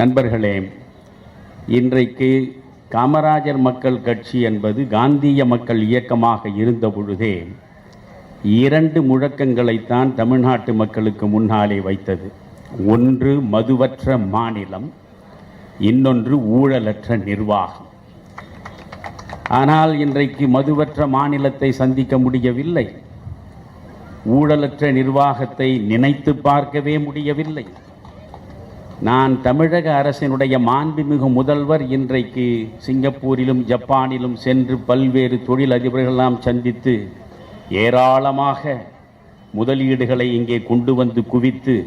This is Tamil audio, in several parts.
நண்பர்களே இன்றைக்கு காமராஜர் மக்கள் கட்சி என்பது காந்திய மக்கள் இயக்கமாக இருந்த பொழுதே இரண்டு முழக்கங்களைத்தான் தமிழ்நாட்டு மக்களுக்கு முன்னாலே வைத்தது. ஒன்று மதுவற்ற மாநிலம் இன்னொன்று ஊழலற்ற நிர்வாகம். ஆனால் இன்றைக்கு மதுவற்ற மாநிலத்தை சந்திக்க முடியவில்லை. ஊழலற்ற நிர்வாகத்தை நினைத்து பார்க்கவே முடியவில்லை. நான் தமிழக அரசினுடைய மாண்புமிகு முதல்வர் இன்றைக்கு சிங்கப்பூரிலும் ஜப்பானிலும் சென்று பல்வேறு தொழிலதிபர்களெல்லாம் சந்தித்து ஏராளமாக முதலீடுகளை இங்கே கொண்டு வந்து குவித்து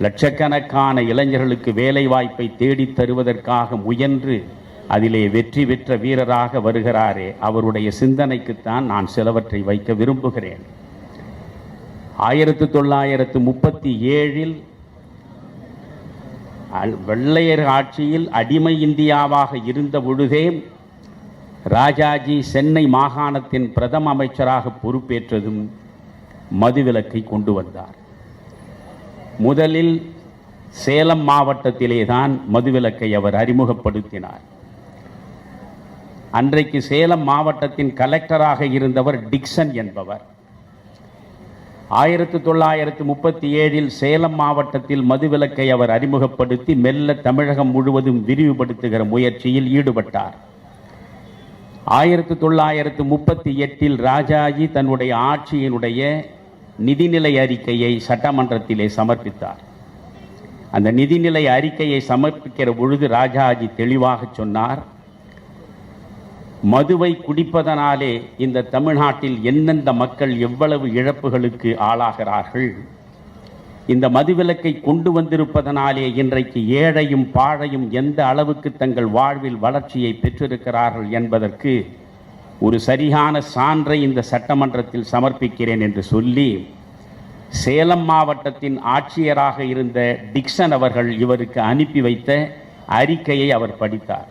லட்சக்கணக்கான இளைஞர்களுக்கு வேலை வாய்ப்பை தேடித் தருவதற்காக முயன்று அதிலே வெற்றி பெற்ற வீரராக வருகிறாரே அவருடைய சிந்தனைக்குத்தான் நான் சிலவற்றை வைக்க விரும்புகிறேன். ஆயிரத்து தொள்ளாயிரத்து முப்பத்தி ஏழில் வெள்ளையர் ஆட்சியில் அடிமை இந்தியாவாக இருந்த பொழுதே ராஜாஜி சென்னை மாகாணத்தின் பிரதம அமைச்சராக பொறுப்பேற்றதும் மதுவிலக்கை கொண்டு வந்தார். முதலில் சேலம் மாவட்டத்திலே தான் மதுவிலக்கை அவர் அறிமுகப்படுத்தினார். அன்றைக்கு சேலம் மாவட்டத்தின் கலெக்டராக இருந்தவர் டிக்சன் என்பவர். ஆயிரத்து தொள்ளாயிரத்து முப்பத்தி ஏழில் சேலம் மாவட்டத்தில் மதுவிலக்கை அவர் அறிமுகப்படுத்தி மெல்ல தமிழகம் முழுவதும் விரிவுபடுத்துகிற முயற்சியில் ஈடுபட்டார். ஆயிரத்து தொள்ளாயிரத்து முப்பத்தி எட்டில் ராஜாஜி தன்னுடைய ஆட்சியினுடைய நிதிநிலை அறிக்கையை சட்டமன்றத்திலே சமர்ப்பித்தார். அந்த நிதிநிலை அறிக்கையை சமர்ப்பிக்கிற பொழுது ராஜாஜி தெளிவாக சொன்னார் மதுவை குடிப்பதனாலே இந்த தமிழ்நாட்டில் எந்தெந்த மக்கள் எவ்வளவு இழப்புகளுக்கு ஆளாகிறார்கள்? இந்த மதுவிலக்கை கொண்டு வந்திருப்பதனாலே இன்றைக்கு ஏழையும் பாழையும் எந்த அளவுக்கு தங்கள் வாழ்வில் வளர்ச்சியை பெற்றிருக்கிறார்கள் என்பதற்கு ஒரு சரியான சான்றை இந்த சட்டமன்றத்தில் சமர்ப்பிக்கிறேன் என்று சொல்லி சேலம் மாவட்டத்தின் ஆட்சியராக இருந்த டிக்சன் அவர்கள் இவருக்கு அனுப்பி வைத்த அறிக்கையை அவர் படித்தார்.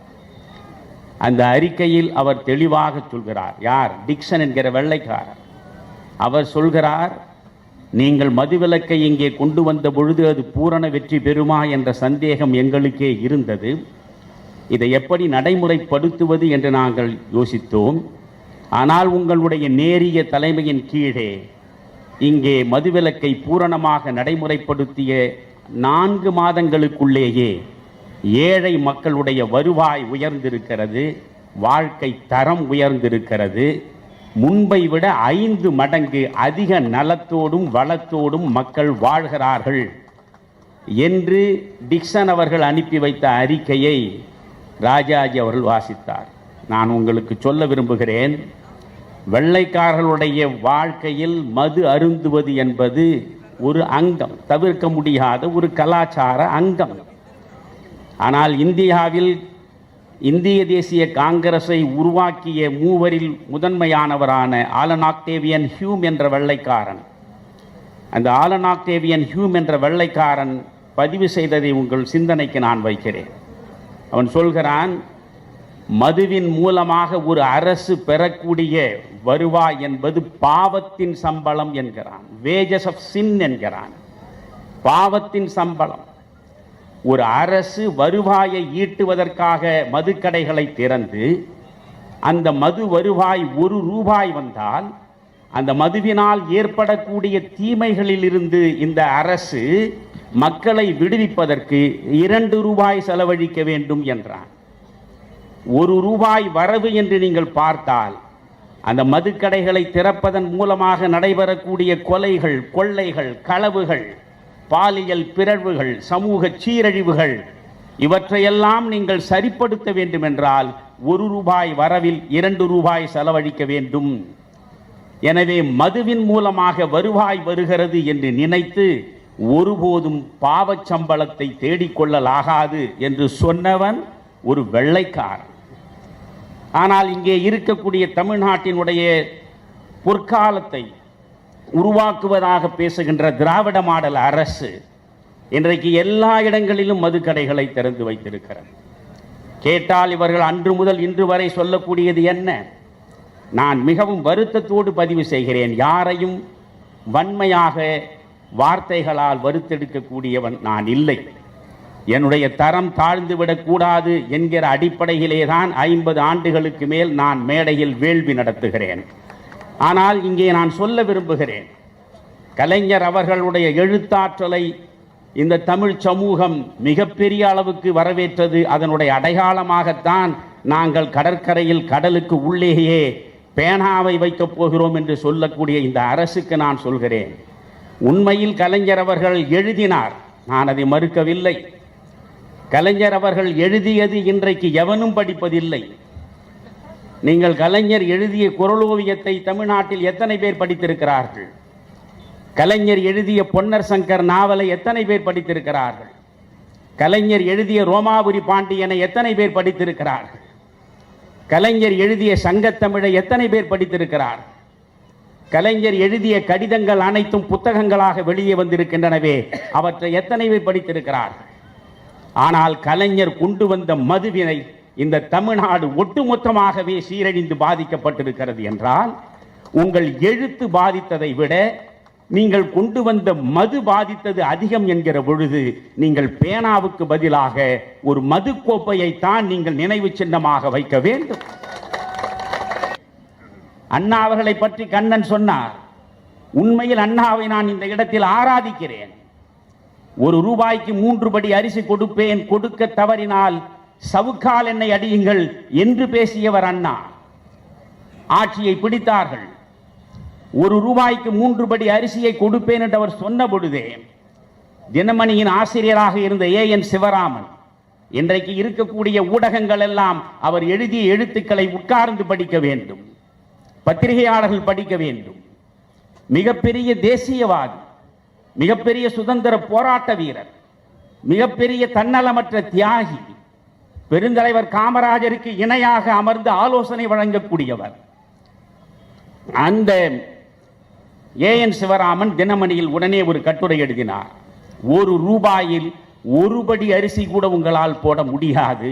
அந்த அறிக்கையில் அவர் தெளிவாக சொல்கிறார். யார்? டிக்சன் என்கிற வெள்ளைக்காரர். அவர் சொல்கிறார் நீங்கள் மதுவிலக்கை இங்கே கொண்டு வந்த பொழுது அது பூரண வெற்றி பெறுமா என்ற சந்தேகம் எங்களுக்கே இருந்தது. இதை எப்படி நடைமுறைப்படுத்துவது என்று நாங்கள் யோசித்தோம். ஆனால் உங்களுடைய நேரிய தலைமையின் கீழே இங்கே மதுவிலக்கை பூரணமாக நடைமுறைப்படுத்திய நான்கு மாதங்களுக்குள்ளேயே ஏழை மக்களுடைய வருவாய் உயர்ந்திருக்கிறது வாழ்க்கை தரம் உயர்ந்திருக்கிறது. முன்பை விட ஐந்து மடங்கு அதிக நலத்தோடும் வளத்தோடும் மக்கள் வாழ்கிறார்கள் என்று டிக்சன் அவர்கள் அனுப்பி வைத்த அறிக்கையை ராஜாஜி அவர்கள் வாசித்தார். நான் உங்களுக்கு சொல்ல விரும்புகிறேன் வெள்ளைக்காரர்களுடைய வாழ்க்கையில் மது அருந்துவது என்பது ஒரு அங்கம் தவிர்க்க முடியாத ஒரு கலாச்சார அங்கம். ஆனால் இந்தியாவில் இந்திய தேசிய காங்கிரஸை உருவாக்கிய மூவரில் முதன்மையானவரான ஆலன் ஆக்டேவியன் ஹியூம் என்ற வெள்ளைக்காரன். அந்த ஆலன் ஆக்டேவியன் ஹியூம் என்ற வெள்ளைக்காரன் பதிவு செய்ததை உங்கள் சிந்தனைக்கு நான் வைக்கிறேன். அவன் சொல்கிறான் மதுவின் மூலமாக ஒரு அரசு பெறக்கூடிய வருவாய் என்பது பாவத்தின் சம்பளம் என்கிறான். வேஜஸ் ஆஃப் சின் என்கிறான். பாவத்தின் சம்பளம். ஒரு அரசு வருவாயை ஈட்டுவதற்காக மதுக்கடைகளை திறந்து அந்த மது வருவாய் ஒரு ரூபாய் வந்தால் அந்த மதுவினால் ஏற்படக்கூடிய தீமைகளிலிருந்து இந்த அரசு மக்களை விடுவிப்பதற்கு இரண்டு ரூபாய் செலவழிக்க வேண்டும் என்றான். ஒரு ரூபாய் வரவு என்று நீங்கள் பார்த்தால் அந்த மதுக்கடைகளை திறப்பதன் மூலமாக நடைபெறக்கூடிய கொலைகள் கொள்ளைகள் களவுகள் பாலியல் பிறழ்வுகள் சமூக சீரழிவுகள் இவற்றையெல்லாம் நீங்கள் சரிப்படுத்த வேண்டுமென்றால் ஒரு ரூபாய் வரவில் இரண்டு ரூபாய் செலவழிக்க வேண்டும். எனவே மதுவின் மூலமாக வருவாய் வருகிறது என்று நினைத்து ஒருபோதும் பாவச் சம்பளத்தை தேடிக்கொள்ளலாகாது என்று சொன்னவன் ஒரு வெள்ளைக்காரன். ஆனால் இங்கே இருக்கக்கூடிய தமிழ்நாட்டினுடைய பொற்காலத்தை உருவாக்குவதாக பேசுகின்ற திராவிட மாடல் அரசு இன்றைக்கு எல்லா இடங்களிலும் மதுக்கடைகளை திறந்து வைத்திருக்கிறது. கேட்டால் இவர்கள் அன்று முதல் இன்று வரை சொல்லக்கூடியது என்ன? நான் மிகவும் வருத்தத்தோடு பதிவு செய்கிறேன். யாரையும் வன்மையாக வார்த்தைகளால் வருத்தெடுக்கக்கூடியவன் நான் இல்லை. என்னுடைய தரம் தாழ்ந்து விடக்கூடாது என்கிற அடிப்படையிலே தான் ஐம்பது ஆண்டுகளுக்கு மேல் நான் மேடையில் வேள்வி நடத்துகிறேன். ஆனால் இங்கே நான் சொல்ல விரும்புகிறேன். கலைஞர் அவர்களுடைய எழுத்தாற்றலை இந்த தமிழ் சமூகம் மிகப்பெரிய அளவுக்கு வரவேற்றது. அதனுடைய அடையாளமாகத்தான் நாங்கள் கடற்கரையில் கடலுக்கு உள்ளேயே பேனாவை வைக்கப் போகிறோம் என்று சொல்லக்கூடிய இந்த அரசுக்கு நான் சொல்கிறேன். உண்மையில் கலைஞர் அவர்கள் எழுதினார். நான் அதை மறுக்கவில்லை. கலைஞர் அவர்கள் எழுதியது இன்றைக்கு எவனும் படிப்பதில்லை. நீங்கள் கலைஞர் எழுதிய குரலோவியத்தை தமிழ்நாட்டில் எத்தனை பேர் படித்திருக்கிறார்கள்? கலைஞர் எழுதிய பொன்னர் சங்கர் நாவலை எத்தனை பேர் படித்திருக்கிறார்கள்? கலைஞர் எழுதிய ரோமாபுரி பாண்டியனை எத்தனை பேர் படித்திருக்கிறார்கள்? கலைஞர் எழுதிய சங்கத்தமிழை எத்தனை பேர் படித்திருக்கிறார் கலைஞர் எழுதிய கடிதங்கள் அனைத்தும் புத்தகங்களாக வெளியே வந்திருக்கின்றனவே அவற்றை எத்தனை பேர் படித்திருக்கிறார்கள்? ஆனால் கலைஞர் கொண்டு வந்த மதுவினை இந்த தமிழ்நாடு ஒட்டுமொத்தமாகவே சீரழிந்து பாதிக்கப்பட்டிருக்கிறது என்றால் உங்கள் எழுத்து பாதித்ததை விட நீங்கள் கொண்டு வந்த மது பாதித்தது அதிகம் என்கிற பொழுது நீங்கள் பேனாவுக்கு பதிலாக ஒரு மது கோப்பையை தான் நீங்கள் நினைவு சின்னமாக வைக்க வேண்டும். அண்ணா அவர்களை பற்றி கண்ணன் சொன்னார் உண்மையில் அண்ணாவை நான் இந்த இடத்தில் ஆராதிக்கிறேன். ஒரு ரூபாய்க்கு மூன்று படி அரிசி கொடுப்பேன் கொடுக்க தவறினால் சவுக்கால் என்னை அடியுங்கள் என்று பேசியவர் அண்ணா. ஆட்சியை பிடித்தார்கள். ஒரு ரூபாய்க்கு மூன்று படி அரிசியை கொடுப்பேன் என்று அவர் சொன்ன பொழுதே தினமணியின் ஆசிரியராக இருந்த ஏ. என். சிவராமன் இன்றைக்கு இருக்கக்கூடிய ஊடகங்கள் எல்லாம் அவர் எழுதிய எழுத்துக்களை உட்கார்ந்து படிக்க வேண்டும் பத்திரிகையாளர்கள் படிக்க வேண்டும். மிகப்பெரிய தேசியவாதி மிகப்பெரிய சுதந்திர போராட்ட வீரர் மிகப்பெரிய தன்னலமற்ற தியாகி பெருந்தலைவர் காமராஜருக்கு இணையாக அமர்ந்து ஆலோசனை வழங்கக்கூடியவர். அந்த ஏஎன் சிவராமன் தினமணியில் உடனே ஒரு கட்டுரை எழுதினார். ஒரு ரூபாயில் ஒரு படி அரிசி கூட உங்களால் போட முடியாது.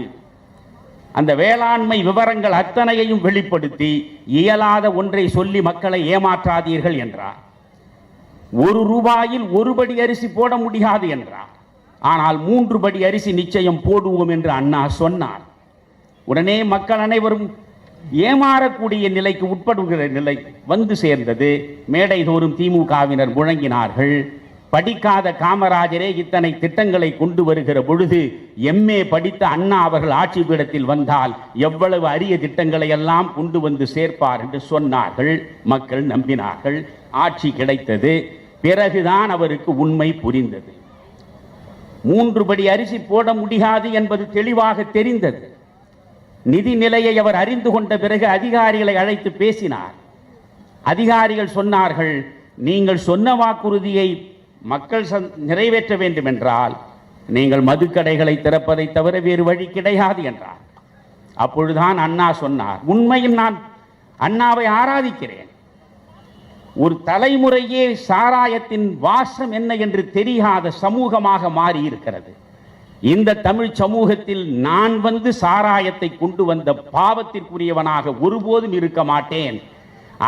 அந்த வேளாண்மை விவரங்கள் அத்தனையையும் வெளிப்படுத்தி இயலாத ஒன்றை சொல்லி மக்களை ஏமாற்றாதீர்கள் என்றார். ஒரு ரூபாயில் ஒரு படி அரிசி போட முடியாது என்றார். ஆனால் மூன்று படி அரிசி நிச்சயம் போடுவோம் என்று அண்ணா சொன்னார். உடனே மக்கள் அனைவரும் ஏமாறக்கூடிய நிலைக்கு உட்படுகிற நிலை வந்து சேர்ந்தது. மேடை தோறும் திமுகவினர் முழங்கினார்கள். படிக்காத காமராஜரே இத்தனை திட்டங்களை கொண்டு வருகிற பொழுது எம்ஏ படித்த அண்ணா அவர்கள் ஆட்சி பீடத்தில் வந்தால் எவ்வளவு அரிய திட்டங்களை எல்லாம் கொண்டு வந்து சேர்ப்பார் என்று சொன்னார்கள். மக்கள் நம்பினார்கள். ஆட்சி கிடைத்தது. பிறகுதான் அவருக்கு உண்மை புரிந்தது. மூன்று படி அரிசி போட முடியாது என்பது தெளிவாக தெரிந்தது. நிதி நிலையை அவர் அறிந்து கொண்ட பிறகு அதிகாரிகளை அழைத்து பேசினார். அதிகாரிகள் சொன்னார்கள் நீங்கள் சொன்ன வாக்குறுதியை மக்கள் சந்- நிறைவேற்ற வேண்டும் என்றால் நீங்கள் மதுக்கடைகளை திறப்பதை தவிர வேறு வழி கிடையாது என்றார். அப்பொழுதுதான் அண்ணா சொன்னார் உண்மையில் நான் அண்ணாவை ஆராதிக்கிறேன். ஒரு தலைமுறையே சாராயத்தின் வாசம் என்ன என்று தெரியாத சமூகமாக மாறி இருக்கிறது. இந்த தமிழ் சமூகத்தில் நான் வந்து சாராயத்தை கொண்டு வந்த பாவத்திற்குரியவனாக ஒருபோதும் இருக்க மாட்டேன்.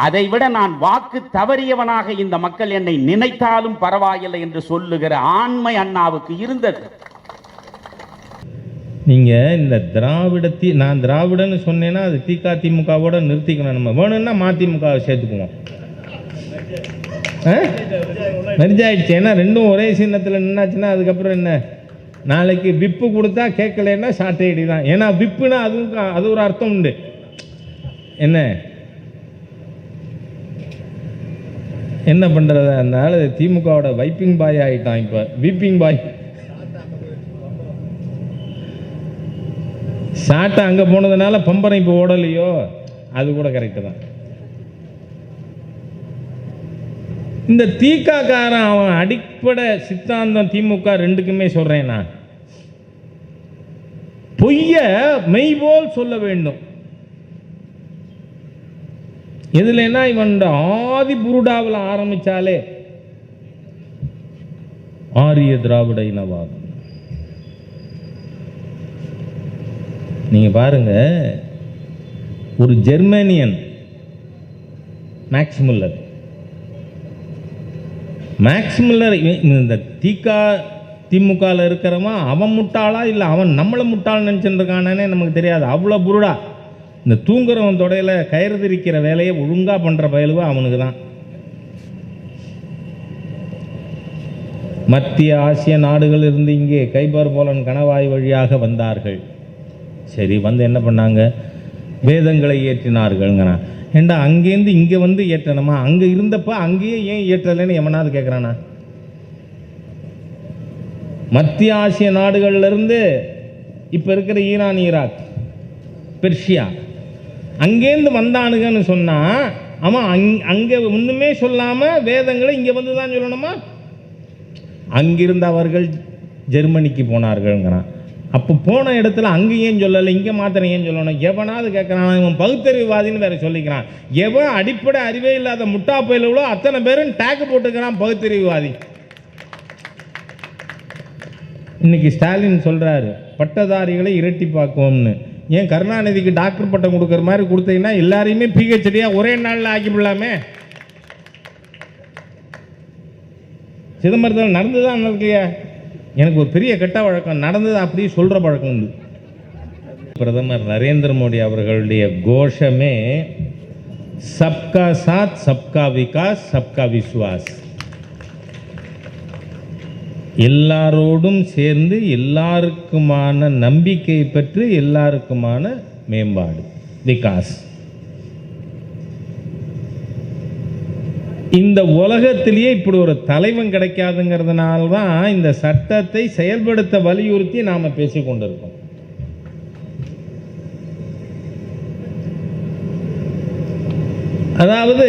அதைவிட நான் வாக்கு தவறியவனாக இந்த மக்கள் என்னை நினைத்தாலும் பரவாயில்லை என்று சொல்லுகிற ஆண்மை அண்ணாவுக்கு இருந்தது. நீங்கள் இந்த திராவிடத்தி நான் திராவிடன்னு சொன்னேன்னா அது திக திமுகவோட நிறுத்திக்கணும் நம்ம. வேணும்னா மதிமுகவை சேர்த்துக்குவோம். மெர்ஜ் ஆயிடுச்சு ஏன்னா ரெண்டும் ஒரே சின்னத்தில் நின்னாச்சுன்னா அதுக்கப்புறம் என்ன? நாளைக்கு விப்பு கொடுத்தா கேட்கலன்னா சாட்டையடி தான். ஏன்னா விப்புனா அதுவும் அது ஒரு அர்த்தம் உண்டு. என்ன? என்ன பண்ணுறது அதனால திமுகவோட வைப்பிங் பாய் ஆகிட்டான் இப்போ. விப்பிங் பாய் சாட்டை அங்கே போனதுனால பம்பரம் இப்போ ஓடலையோ? அது கூட கரெக்டு தான். இந்த தீக்காக்காரன் அவன் அடிப்படை சித்தாந்தம் திமுக ரெண்டுக்குமே சொல்கிறேன் நான். பொய்ய மெய்போல் சொல்ல வேண்டும். எதுலன்னா இவன் ஆதி புருடாவில் ஆரம்பிச்சாலே? ஆரிய திராவிட இனவாதம். நீங்க பாருங்க ஒரு ஜெர்மனியன் மேக்ஸ் முல்லர். மேக்ஸ் இந்த தீகா திமுகவில் இருக்கிறவன் அவன் முட்டாளா? இல்லை அவன் நம்மளை முட்டாள் நினச்சிட்டு நமக்கு தெரியாது. அவ்வளோ புருடா. இந்த தூங்குறவன் தொடையில் கயிறு திரிக்கிற வேலையை ஒழுங்காக பண்ணுற பயலுவா அவனுக்கு தான். மத்திய ஆசிய நாடுகள் இருந்து இங்கே கைபர் போலன் கணவாய் வழியாக வந்தார்கள். சரி வந்து என்ன பண்ணாங்க? வேதங்களை ஏற்றினார்கள்ங்கிறான் ஏண்டா அங்கேருந்து இங்கே வந்து ஏற்றணுமா? அங்கே இருந்தப்ப அங்கேயே ஏன் ஏற்றலைன்னு எவனாவது கேட்குறானா மத்திய ஆசிய நாடுகள்லேருந்து இப்போ இருக்கிற ஈரான் ஈராக் பெர்ஷியா அங்கேருந்து வந்தானுங்கன்னு சொன்னால் ஆமாம் அங் அங்கே ஒன்றுமே சொல்லாமல் வேதங்களை இங்கே வந்து தான் சொல்லணுமா? அங்கிருந்து அவர்கள் ஜெர்மனிக்கு போனார்கள்ங்கிறான். அப்போ போன இடத்துல அங்கே ஏன் சொல்லலை இங்கே மாத்திரம் ஏன் சொல்லணும்? எவனாவது கேட்குறான் இவன் பகுத்தறிவுவாதின்னு வேற சொல்லிக்கிறான். எவன் அடிப்படை அறிவே இல்லாத முட்டா பயிலவளோ அத்தனை பேரும் டேக்கு போட்டுக்கிறான் பகுத்தறிவுவாதி. இன்னைக்கு ஸ்டாலின் சொல்கிறாரு பட்டதாரிகளை இரட்டிப்பாக்குவோம்னு ஏன் கருணாநிதிக்கு டாக்டர் பட்டம் கொடுக்குற மாதிரி கொடுத்தீங்கன்னா எல்லாரையுமே பிஹெச்டியாக ஒரே நாளில் ஆக்கிவிடலாமே சிதம்பரத்தில் நடந்துதான் நடக்கலையா. எனக்கு ஒரு பெரிய கெட்ட வழக்கம் நடந்தது அப்படியே சொல்கிற பழக்கம் உண்டு. பிரதமர் நரேந்திர மோடி அவர்களுடைய கோஷமே சப்கா சாத் சப்கா விகாஸ் சப்கா விஸ்வாஸ். எல்லாரோடும் சேர்ந்து எல்லாருக்குமான நம்பிக்கை பெற்று எல்லாருக்குமான மேம்பாடு விகாஸ். இந்த உலகத்திலேயே இப்படி ஒரு தலைவன் கிடைக்காதுங்கிறதுனால தான் இந்த சட்டத்தை செயல்படுத்த வலியுறுத்தி நாம் பேசிக்கொண்டிருக்கோம் அதாவது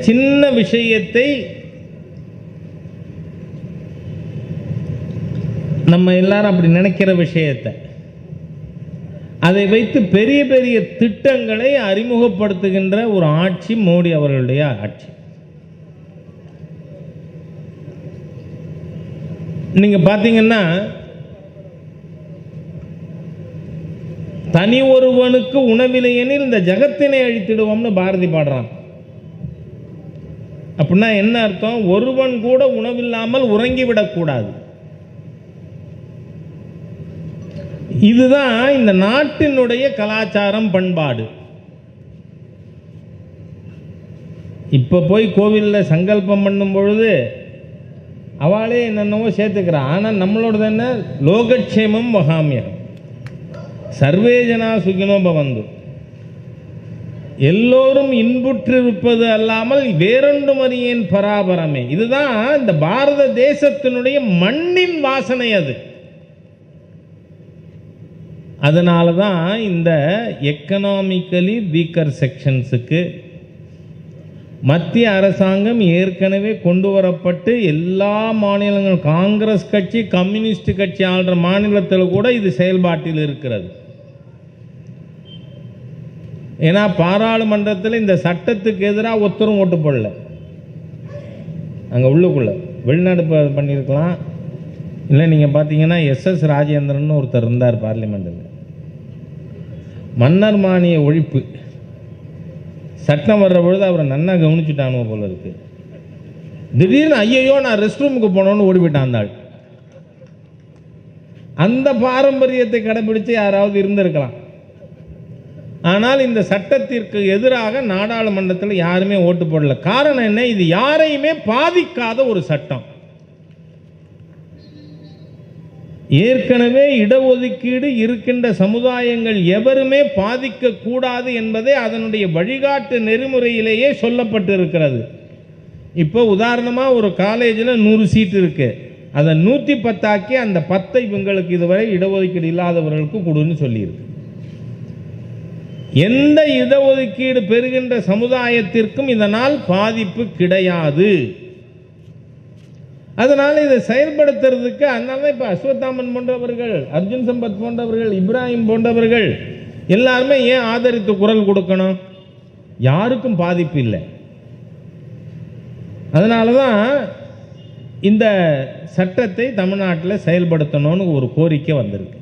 சின்ன விஷயத்தை நம்ம எல்லாரும் அப்படி நினைக்கிற விஷயத்தை அதை வைத்து பெரிய பெரிய திட்டங்களை அறிமுகப்படுத்துகின்ற ஒரு ஆட்சி மோடி அவர்களுடைய ஆட்சி. நீங்க பார்த்தீங்கன்னா தனி ஒருவனுக்கு உணவில்லையெனில் இந்த ஜகத்தினை அழித்திடுவோம்னு பாரதி பாடுறான். அப்படின்னா என்ன அர்த்தம்? ஒருவன் கூட உணவில்லாமல் உறங்கிவிடக்கூடாது இதுதான் இந்த நாட்டினுடைய கலாச்சாரம் பண்பாடு. இப்போ போய் கோவிலில் சங்கல்பம் பண்ணும் பொழுது அவளே என்னென்னவோ சேர்த்துக்கிறான் ஆனால் நம்மளோடது என்ன? லோகக்ஷேமம் வகாமியம். சர்வே ஜனா சுகினோ பவந்து. எல்லோரும் இன்புற்றிருப்பது அல்லாமல் வேறொன்றும் அறியேன் பராபரமே. இதுதான் இந்த பாரத தேசத்தினுடைய மண்ணின் வாசனை அது. அதனால தான் இந்த எக்கனாமிக்கலி வீக்கர் செக்ஷன்ஸுக்கு மத்திய அரசாங்கம் ஏற்கனவே கொண்டு வரப்பட்டு எல்லா மாநிலங்கள் காங்கிரஸ் கட்சி கம்யூனிஸ்ட் கட்சி ஆள்ற மாநிலத்தில் கூட இது செயல்பாட்டில் இருக்கிறது. ஏன்னா பாராளுமன்றத்தில் இந்த சட்டத்துக்கு எதிராக ஒத்தரும் ஓட்டு போடல. அங்கே உள்ளுக்குள்ள. வெளிநாடு பண்ணியிருக்கலாம். இல்லை நீங்கள் பார்த்தீங்கன்னா எஸ்எஸ் ராஜேந்திரன் ஒருத்தர் இருந்தார் பார்லிமெண்ட்டில். மன்னர் மானிய ஒழிப்பு. சட்டம் வர்ற பொழுது அவரை நல்லா கவனிச்சுட்டானுவ போல இருக்கு. திடீர்னு ஐயையோ நான் ரெஸ்ட் ரூமுக்கு போனோன்னு ஓடி போயிட்டான் அந்த ஆள். அந்த பாரம்பரியத்தை கடைபிடிச்சு யாராவது இருந்திருக்கலாம். ஆனால் இந்த சட்டத்திற்கு எதிராக நாடாளுமன்றத்தில் யாருமே ஓட்டு போடல. காரணம் என்ன? இது யாரையுமே பாதிக்காத ஒரு சட்டம். ஏற்கனவே இடஒதுக்கீடு இருக்கின்ற சமுதாயங்கள் எவருமே பாதிக்கக்கூடாது என்பதே அதனுடைய வழிகாட்டு நெறிமுறையிலேயே சொல்லப்பட்டிருக்கிறது. இப்போ உதாரணமாக ஒரு காலேஜில் நூறு சீட் இருக்கு. அதை நூற்றி பத்தாக்கி அந்த பத்தை இவங்களுக்கு இதுவரை இடஒதுக்கீடு இல்லாதவர்களுக்கு கொடுன்னு சொல்லியிருக்கு. எந்த இடஒதுக்கீடு பெறுகின்ற சமுதாயத்திற்கும் இதனால் பாதிப்பு கிடையாது. அதனால் இதை செயல்படுத்துறதுக்கு அதனால தான் இப்போ அஸ்வத்தாமன் போன்றவர்கள் அர்ஜுன் சம்பத் போன்றவர்கள் இப்ராஹிம் போன்றவர்கள் எல்லாருமே ஏன் ஆதரித்து குரல் கொடுக்கணும்? யாருக்கும் பாதிப்பு இல்லை. அதனால தான் இந்த சட்டத்தை தமிழ்நாட்டில் செயல்படுத்தணும்னு ஒரு கோரிக்கை வந்திருக்கு.